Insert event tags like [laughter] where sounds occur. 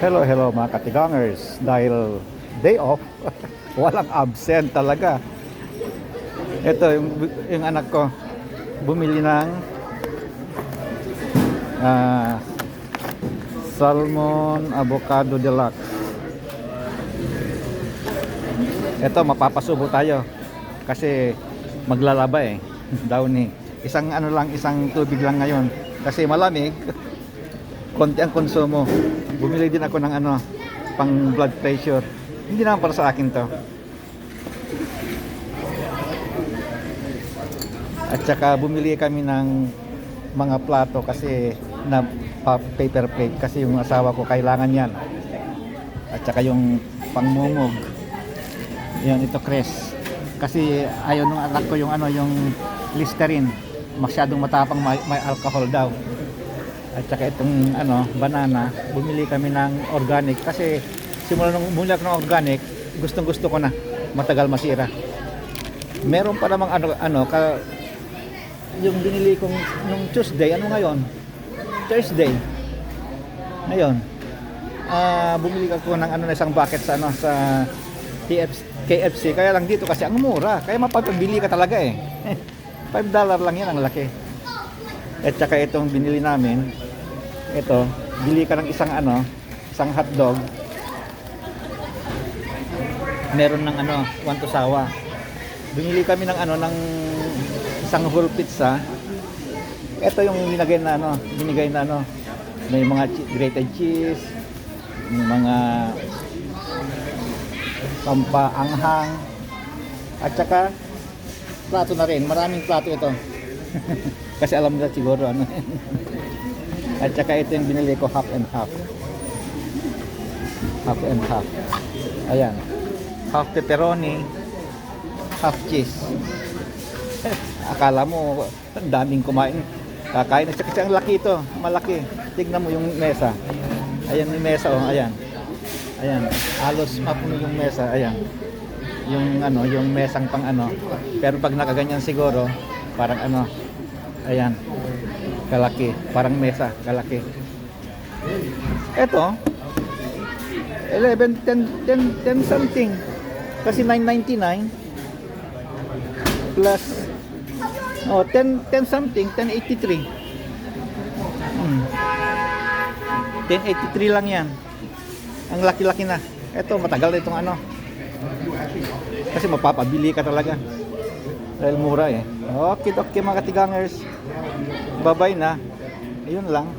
Hello, hello mga katigangers. Dahil day off, [laughs] walang absent talaga. Ito, yung, yung anak ko, bumili ng ah, salmon avocado deluxe. Ito, mapapasubo tayo. Kasi maglalaba eh. [laughs] Downy. Isang ano lang, isang tubig lang ngayon. Kasi malamig. [laughs] konti ang konsumo. Bumili din ako ng ano, pang blood pressure. Hindi naman para sa akin to. At saka bumili kami ng mga plato kasi na pa- paper plate kasi yung asawa ko kailangan yan. At saka yung pangmumog. Yan ito Chris. Kasi ayaw nung anak ko yung ano yung Listerine. Masyadong matapang may, may alcohol daw. At saka itong ano, banana, bumili kami ng organic. Kasi simula nung bumili ako ng organic, gustong gusto ko na. Matagal masira. Meron pa namang ano, ano ka, yung binili kong nung Tuesday, ano ngayon? Thursday. Ngayon, ah bumili ako ng ano isang bucket sa ano sa KFC, KFC kaya lang dito kasi ang mura. Kaya mapapabili ka talaga eh. [laughs] 5 dollar lang yan ang laki at saka itong binili namin, ito, bili ka ng isang ano, isang hotdog. Meron ng ano, one to sawa. Bumili kami ng ano, ng isang whole pizza. Ito yung binigay na ano, binigay na ano, may mga grated cheese, may mga pampaanghang, at saka plato na rin, maraming plato ito. [laughs] Kasi alam nila siguro ano. At saka ito yung binili ko half and half. Half and half. Ayan. Half pepperoni, half cheese. [laughs] Akala mo, daming kumain. Kakain. At saka ang laki ito. Malaki. Tignan mo yung mesa. Ayan yung mesa. Oh. Ayan. Ayan. Halos mapuno yung mesa. Ayan. Yung ano, yung mesang pang ano. Pero pag nakaganyan siguro, parang ano, Ayan. Kalaki. Parang mesa. Kalaki. Ito. 11, 10, 10, 10 something. Kasi 999. Plus. Oh, 10, 10 something. 1083. Hmm. 1083 lang yan. Ang laki-laki na. Ito, matagal na itong ano. Kasi mapapabili ka talaga. Dahil mura eh. Okay, okay mga katigangers. Babay na. Ayun lang.